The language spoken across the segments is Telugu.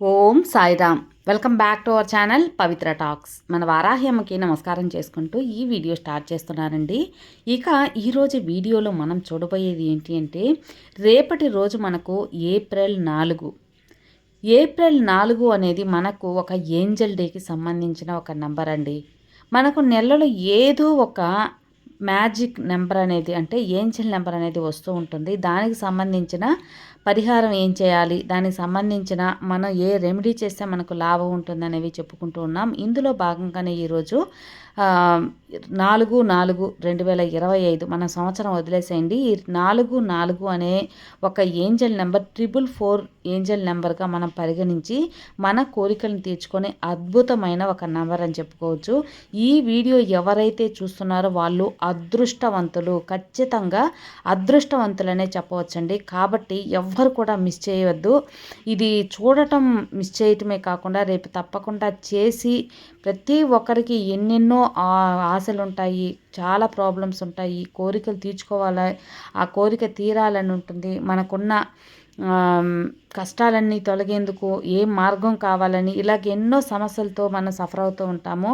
Om Sairam. Welcome back to our channel Pavitra talks. మన వారాహ్యమ్మకి నమస్కారం చేసుకుంటూ ఈ వీడియో స్టార్ట్ చేస్తున్నానండి. ఇక ఈరోజు వీడియోలో మనం చూడబోయేది ఏంటి అంటే రేపటి రోజు మనకు ఏప్రిల్ నాలుగు. ఏప్రిల్ నాలుగు అనేది మనకు ఒక ఏంజల్ డేకి సంబంధించిన ఒక నెంబర్ అండి. మనకు నెలలో ఏదో ఒక మ్యాజిక్ నెంబర్ అనేది అంటే ఏంజల్ నెంబర్ అనేది వస్తూ ఉంటుంది. దానికి సంబంధించిన పరిహారం ఏం చేయాలి? దానికి సంబంధించిన మనం ఏ రెమెడీ చేస్తే మనకు లాభం ఉంటుందనేవి చెప్పుకుంటూ ఉన్నాం. ఇందులో భాగంగానే ఈరోజు నాలుగు నాలుగు రెండు వేల ఇరవై ఐదు మన సంవత్సరం వదిలేసేయండి. ఈ నాలుగు నాలుగు అనే ఒక angel number triple four angel నెంబర్గా మనం పరిగణించి మన కోరికలను తీర్చుకొని అద్భుతమైన ఒక నెంబర్ అని చెప్పుకోవచ్చు. ఈ వీడియో ఎవరైతే చూస్తున్నారో వాళ్ళు అదృష్టవంతులు. ఖచ్చితంగా అదృష్టవంతులనే చెప్పవచ్చండి. కాబట్టి ఎవ్వరు కూడా మిస్ చేయవద్దు. ఇది చూడటం మిస్ చేయటమే కాకుండా రేపు తప్పకుండా చేసి ప్రతి ఒక్కరికి ఎన్నెన్నో ఆశలు ఉంటాయి చాలా ప్రాబ్లమ్స్ ఉంటాయి కోరికలు తీర్చుకోవాలి ఆ కోరిక తీరాలని ఉంటుంది. మనకున్న కష్టాలన్నీ తొలగేందుకు ఏ మార్గం కావాలని ఇలాగ ఎన్నో సమస్యలతో మనం సఫర్ అవుతూ ఉంటాము.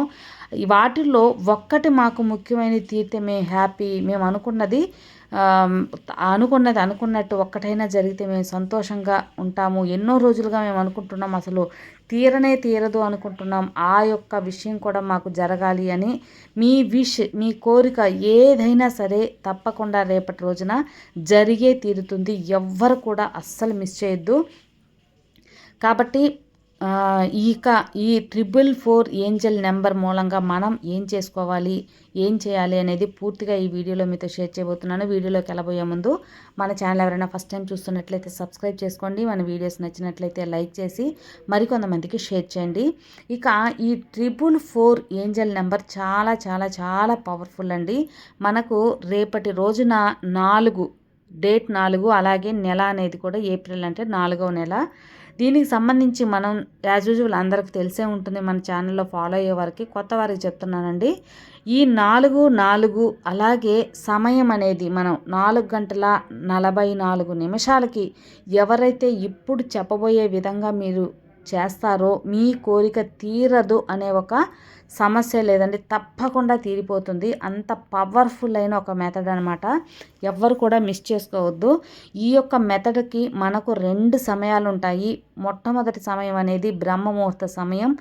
వాటిల్లో ఒక్కటి మాకు ముఖ్యమైన తీరితే మేము హ్యాపీ మేము అనుకున్నది అనుకున్నది అనుకున్నట్టు ఒక్కటైనా జరిగితే మేము సంతోషంగా ఉంటాము. ఎన్నో రోజులుగా మేము అనుకుంటున్నాం అసలు తీరనే తీరదు అనుకుంటున్నాం. ఆ యొక్క విషయం కూడా మాకు జరగాలి అని మీ విష్ మీ కోరిక ఏదైనా సరే తప్పకుండా రేపటి రోజున జరిగే తీరుతుంది. ఎవ్వరు కూడా అస్సలు మిస్ చేయొద్దు. కాబట్టి ఇక ఈ ట్రిపుల్ ఫోర్ ఏంజల్ నెంబర్ మూలంగా మనం ఏం చేసుకోవాలి ఏం చేయాలి అనేది పూర్తిగా ఈ వీడియోలో మీతో షేర్ చేయబోతున్నాను. వీడియోలోకి వెళ్ళబోయే ముందు మన ఛానల్ ఎవరైనా ఫస్ట్ టైం చూస్తున్నట్లయితే సబ్స్క్రైబ్ చేసుకోండి. మన వీడియోస్ నచ్చినట్లయితే లైక్ చేసి మరికొంతమందికి షేర్ చేయండి. ఇక ఈ ట్రిపుల్ ఫోర్ ఏంజల్ నెంబర్ చాలా చాలా చాలా పవర్ఫుల్ అండి. మనకు రేపటి రోజున నాలుగు డేట్ నాలుగు అలాగే నెల అనేది కూడా ఏప్రిల్ అంటే నాలుగవ నెల. దీనికి సంబంధించి మనం యాజ్ యూజువల్ అందరికి తెలిసే ఉంటుంది మన ఛానల్లో ఫాలో అయ్యే వారికి కొత్త వారికి చెప్తున్నానండి. ఈ నాలుగు నాలుగు అలాగే సమయం అనేది మనం నాలుగు గంటల నలభై నాలుగు నిమిషాలకి ఎవరైతే ఇప్పుడు చెప్పబోయే విధంగా మీరు చేస్తారో మీ కోరిక తీరదు అనే ఒక సమస్య లేదండి తప్పకుండా తీరిపోతుంది. అంత పవర్ఫుల్ అయిన ఒక మెథడ్ అనమాట ఎవ్వరు కూడా మిస్ చేసుకోవద్దు. ఈ యొక్క మెథడ్కి మనకు రెండు సమయాలు ఉంటాయి. మొట్టమొదటి సమయం అనేది బ్రహ్మముహూర్త సమయం.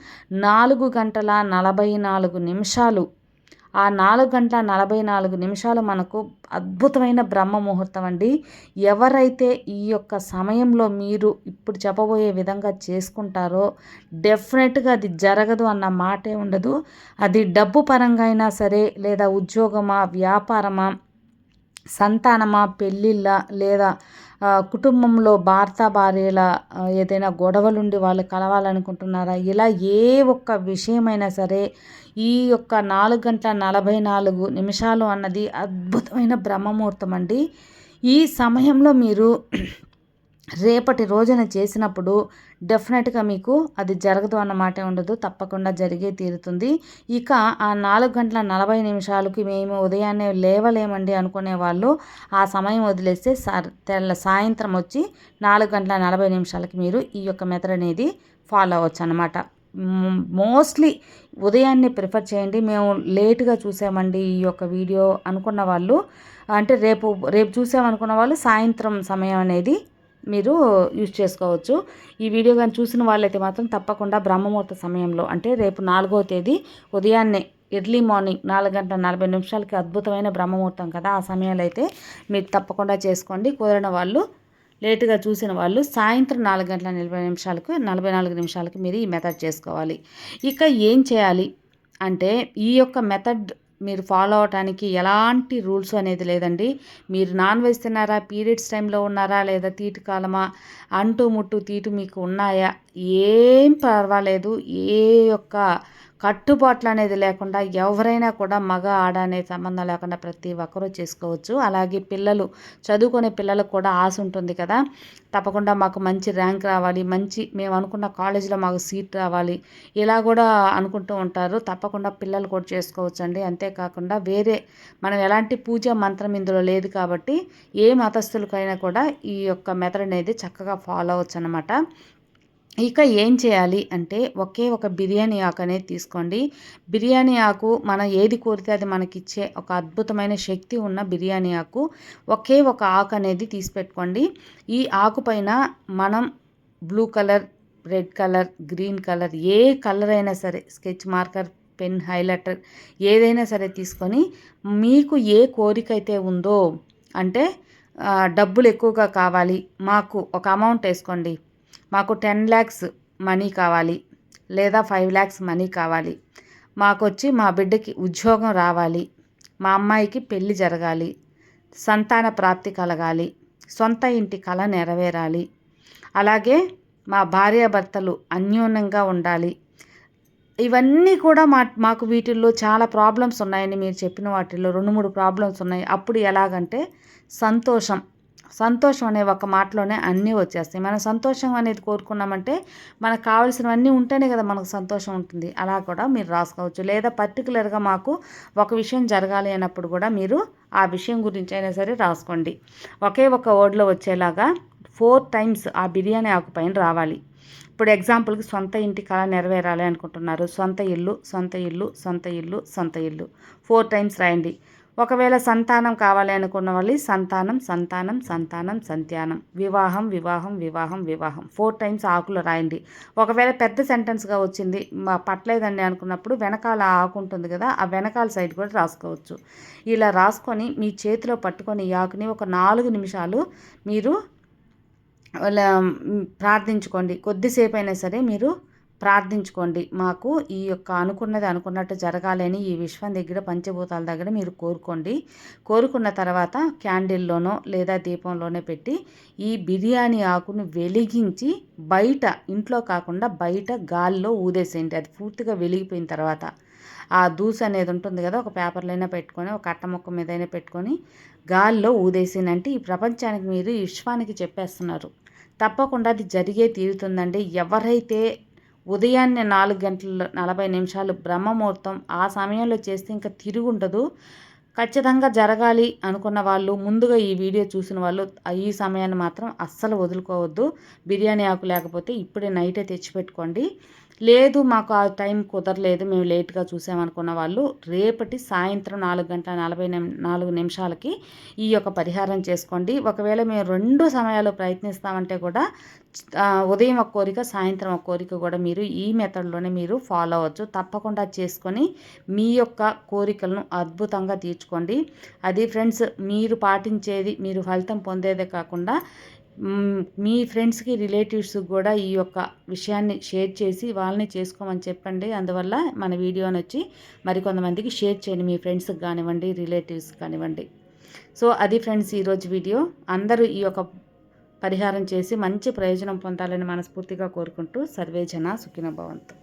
నాలుగు గంటల నలభై నాలుగు నిమిషాలు ఆ నాలుగు గంటల నలభై నాలుగు నిమిషాలు మనకు అద్భుతమైన బ్రహ్మ ముహూర్తం అండి. ఎవరైతే ఈ యొక్క సమయంలో మీరు ఇప్పుడు చెప్పబోయే విధంగా చేసుకుంటారో డెఫినెట్గా అది జరగదు అన్న మాటే ఉండదు. అది డబ్బు పరంగా అయినా సరే లేదా ఉద్యోగమా వ్యాపారమా సంతానమా పెళ్ళిళ్ళ లేదా కుటుంబంలో భర్త భార్యల ఏదైనా గొడవలుండి వాళ్ళు కలవాలనుకుంటున్నారా? ఇలా ఏ ఒక్క విషయమైనా సరే ఈ యొక్క నాలుగు గంటల నలభై నాలుగు నిమిషాలు అన్నది అద్భుతమైన బ్రహ్మముహూర్తం అండి. ఈ సమయంలో మీరు రేపటి రోజున చేసినప్పుడు డెఫినెట్గా మీకు అది జరగదు అన్నమాట ఉండదు తప్పకుండా జరిగే తీరుతుంది. ఇక ఆ నాలుగు గంటల నలభై నిమిషాలకి మేము ఉదయాన్నే లేవలేమండి అనుకునే వాళ్ళు ఆ సమయం వదిలేస్తే తెల్ల సాయంత్రం వచ్చి నాలుగు గంటల నలభై నిమిషాలకి మీరు ఈ యొక్క మెథడ్ అనేది ఫాలో అవ్వచ్చు అనమాట మోస్ట్లీ ఉదయాన్నే ప్రిఫర్ చేయండి. మేము లేట్గా చూసామండి ఈ యొక్క వీడియో అనుకున్న వాళ్ళు. అంటే రేపు రేపు చూసామనుకున్న వాళ్ళు సాయంత్రం సమయం అనేది మీరు యూజ్ చేసుకోవచ్చు. ఈ వీడియో కానీ చూసిన వాళ్ళైతే మాత్రం తప్పకుండా బ్రహ్మముహూర్త సమయంలో అంటే రేపు నాలుగో తేదీ ఉదయాన్నే ఎర్లీ మార్నింగ్ నాలుగు గంటల నలభై నిమిషాలకి అద్భుతమైన బ్రహ్మముహూర్తం కదా ఆ సమయంలో అయితే మీరు తప్పకుండా చేసుకోండి. కుదిరిన వాళ్ళు లేటుగా చూసిన వాళ్ళు సాయంత్రం నాలుగు గంటల నలభై నిమిషాలకు నలభై నాలుగు నిమిషాలకి మీరు ఈ మెథడ్ చేసుకోవాలి. ఇక ఏం చేయాలి అంటే ఈ యొక్క మెథడ్ మీరు ఫాలో అవటానికి ఎలాంటి రూల్స్ అనేది లేదండి. మీరు నాన్ వెజ్ తిన్నారా పీరియడ్స్ టైంలో ఉన్నారా లేదా తీటు కాలమా అంటూ ముట్టు తీటు మీకు ఉన్నాయా? ఏం పర్వాలేదు. ఏ యొక్క కట్టుబాట్లు అనేది లేకుండా ఎవరైనా కూడా మగ ఆడ అనే సంబంధం లేకుండా ప్రతి ఒక్కరూ చేసుకోవచ్చు. అలాగే పిల్లలు చదువుకునే పిల్లలకు కూడా ఆశ ఉంటుంది కదా. తప్పకుండా మాకు మంచి ర్యాంక్ రావాలి మంచి మేము అనుకున్న కాలేజీలో మాకు సీట్ రావాలి ఇలా కూడా అనుకుంటూ ఉంటారు. తప్పకుండా పిల్లలు కూడా చేసుకోవచ్చు అండి అంతేకాకుండా వేరే మనం ఎలాంటి పూజ మంత్రం ఇందులో లేదు కాబట్టి ఏ మతస్థులకైనా కూడా ఈ యొక్క మెథడ్ అనేది చక్కగా ఫాలో అవ్వచ్చు అనమాట ఇక ఏం చేయాలి అంటే ఒకే ఒక బిర్యానీ ఆకు అనేది తీసుకోండి. బిర్యానీ ఆకు మనం ఏది కోరితే అది మనకిచ్చే ఒక అద్భుతమైన శక్తి ఉన్న బిర్యానీ ఆకు ఒకే ఒక ఆకు అనేది తీసి పెట్టుకోండి. ఈ ఆకు పైన మనం blue colour red colour green colour ఏ కలర్ అయినా సరే స్కెచ్ మార్కర్ పెన్ హైలైటర్ ఏదైనా సరే తీసుకొని మీకు ఏ కోరిక అయితే ఉందో అంటే డబ్బులు ఎక్కువగా కావాలి మాకు ఒక అమౌంట్ వేసుకోండి. మాకు టెన్ ల్యాక్స్ మనీ కావాలి లేదా ఫైవ్ ల్యాక్స్ మనీ కావాలి. మాకొచ్చి మా బిడ్డకి ఉద్యోగం రావాలి. మా అమ్మాయికి పెళ్ళి జరగాలి. సంతాన ప్రాప్తి కలగాలి. సొంత ఇంటి కళ నెరవేరాలి. అలాగే మా భార్యాభర్తలు అన్యోన్యంగా ఉండాలి. ఇవన్నీ కూడా మా మాకు వీటిల్లో చాలా ప్రాబ్లమ్స్ ఉన్నాయని మీరు చెప్పిన వాటిల్లో రెండు మూడు ప్రాబ్లమ్స్ ఉన్నాయి. అప్పుడు ఎలాగంటే సంతోషం. సంతోషం అనే ఒక మాటలోనే అన్నీ వచ్చేస్తాయి. మనం సంతోషం అనేది కోరుకున్నామంటే మనకు కావాల్సినవన్నీ ఉంటేనే కదా మనకు సంతోషం ఉంటుంది. అలా కూడా మీరు రాసుకోవచ్చు. లేదా పర్టికులర్గా మాకు ఒక విషయం జరగాలి అన్నప్పుడు కూడా మీరు ఆ విషయం గురించి అయినా సరే రాసుకోండి. ఒకే ఒక వర్డ్లో వచ్చేలాగా ఫోర్ టైమ్స్ ఆ బిర్యానీ ఆకు పైన రావాలి. ఇప్పుడు ఎగ్జాంపుల్కి సొంత ఇంటి కళ నెరవేరాలి అనుకుంటున్నారు. సొంత ఇల్లు సొంత ఇల్లు సొంత ఇల్లు సొంత ఇల్లు. ఫోర్ టైమ్స్ రాయండి. ఒకవేళ సంతానం కావాలి అనుకున్న వాళ్ళు సంతానం సంతానం సంతానం సంతానం వివాహం వివాహం వివాహం వివాహం. ఫోర్ టైమ్స్ ఆకులు రాయండి. ఒకవేళ పెద్ద సెంటెన్స్గా వచ్చింది పట్టలేదండి అనుకున్నప్పుడు వెనకాల ఆకు ఉంటుంది కదా ఆ వెనకాల సైడ్ కూడా రాసుకోవచ్చు. ఇలా రాసుకొని మీ చేతిలో పట్టుకొని ఈ ఆకుని ఒక నాలుగు నిమిషాలు మీరు ప్రార్థించుకోండి. కొద్దిసేపు అయినా సరే మీరు ప్రార్థించుకోండి. మాకు ఈ యొక్క అనుకున్నది అనుకున్నట్టు జరగాలని ఈ విశ్వం దగ్గర పంచభూతాల దగ్గర మీరు కోరుకోండి. కోరుకున్న తర్వాత క్యాండిల్లోనో లేదా దీపంలోనే పెట్టి ఈ బిర్యానీ ఆకును వెలిగించి బయట ఇంట్లో కాకుండా బయట గాల్లో ఊదేసేయండి. అది పూర్తిగా వెలిగిపోయిన తర్వాత ఆ దూస అనేది ఉంటుంది కదా ఒక పేపర్లైనా పెట్టుకొని ఒక అట్ట మొక్క మీదైనా పెట్టుకొని గాల్లో ఊదేసినంటే ఈ ప్రపంచానికి మీరు విశ్వానికి చెప్పేస్తున్నారు. తప్పకుండా అది జరిగే తీరుతుందండి. ఎవరైతే ఉదయాన్నే నాలుగు గంటల నలభై నిమిషాలు బ్రహ్మముహూర్తం. ఆ సమయంలో చేస్తే ఇంకా తిరిగి ఉండదు ఖచ్చితంగా జరగాలి అనుకున్న వాళ్ళు ముందుగా ఈ వీడియో చూసిన వాళ్ళు ఈ సమయాన్ని మాత్రం అస్సలు వదులుకోవద్దు. బిర్యానీ ఆకు లేకపోతే ఇప్పుడే నైటే తెచ్చిపెట్టుకోండి. లేదు మాకు ఆ టైం కుదరలేదు మేము లేట్గా చూసామనుకున్న వాళ్ళు రేపటి సాయంత్రం నాలుగు గంటల నలభై నాలుగు నిమిషాలకి ఈ యొక్క పరిహారం చేసుకోండి. ఒకవేళ మేము రెండు సమయాలు ప్రయత్నిస్తామంటే కూడా ఉదయం ఒక కోరిక సాయంత్రం ఒక కోరిక కూడా మీరు ఈ మెథడ్లోనే మీరు ఫాలో అవ్వచ్చు. తప్పకుండా చేసుకొని మీ యొక్క కోరికలను అద్భుతంగా తీర్చుకోండి. అది ఫ్రెండ్స్ మీరు పాటించేది మీరు ఫలితం పొందేదే కాకుండా మీ ఫ్రెండ్స్కి రిలేటివ్స్ కూడా ఈ యొక్క విషయాన్ని షేర్ చేసి వాళ్ళని చేసుకోమని చెప్పండి. అందువల్ల మన వీడియోని వచ్చి మరికొంతమందికి షేర్ చేయండి. మీ ఫ్రెండ్స్కి కానివ్వండి రిలేటివ్స్ కానివ్వండి. సో అది ఫ్రెండ్స్ ఈరోజు వీడియో. అందరూ ఈ యొక్క పరిహారం చేసి మంచి ప్రయోజనం పొందాలని మనస్ఫూర్తిగా కోరుకుంటూ సర్వే జన సుఖిన భవంతు.